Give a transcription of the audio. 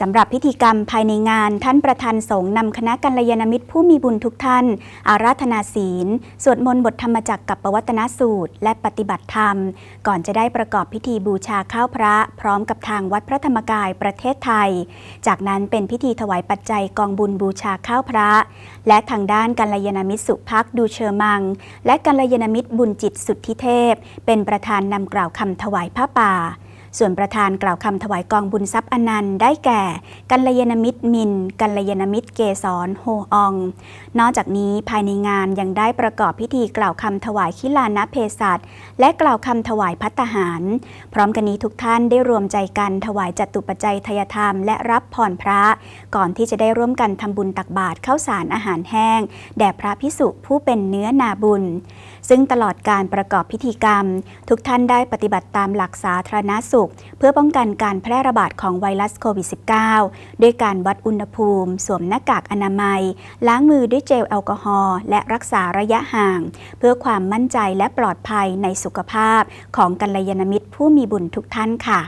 สำหรับพิธีกรรมภายในงานท่านประธานสงฆ์นำคณะกัลยาณมิตรผู้มีบุญทุกท่าน อาราธนาศีล สวดมนต์บทธรรมจักรกับปวัตนสูตร และปฏิบัติธรรม ก่อนจะได้ประกอบพิธีบูชาข้าวพระ พร้อมกับทางวัดพระธรรมกายประเทศไทย จากนั้นเป็นพิธีถวายปัจจัยกองบุญบูชาข้าวพระ และทางด้านกัลยาณมิตรสุพักดูเชอมัง และกัลยาณมิตรบุญจิตสุทธิเทพ เป็นประธานนำกล่าวคำถวายผ้าป่า ส่วนประธานกล่าวคำถวายกองบุญทรัพย์อนันต์ได้แก่ กัลยาณมิตรมิน กัลยาณมิตรเกษรโฮออง นอกจากนี้ภายในงานยังได้ประกอบพิธีกล่าวคำถวายขิลานะเพศัตและกล่าวคำถวายพัตตาหาร พร้อมกันนี้ทุกท่านได้รวมใจกันถวายจัตุปัจจัยทยธรรมและรับพรพระ ก่อนที่จะได้ร่วมกันทำบุญตักบาตรข้าวสารอาหารแห้ง แด่พระพิสุผู้เป็นเนื้อนาบุญ ซึ่งตลอดการประกอบพิธีกรรม ทุกท่านได้ปฏิบัติตามหลักสาธารณสุข เพื่อป้องกันการแพร่ระบาดของไวรัสโควิด -19 ด้วยการวัดอุณหภูมิ สวมหน้ากากอนามัย ล้างมือด้วยเจลแอลกอฮอล์และรักษาระยะห่าง เพื่อความมั่นใจและปลอดภัยในสุขภาพของกัลยาณมิตรผู้มีบุญทุกท่านค่ะ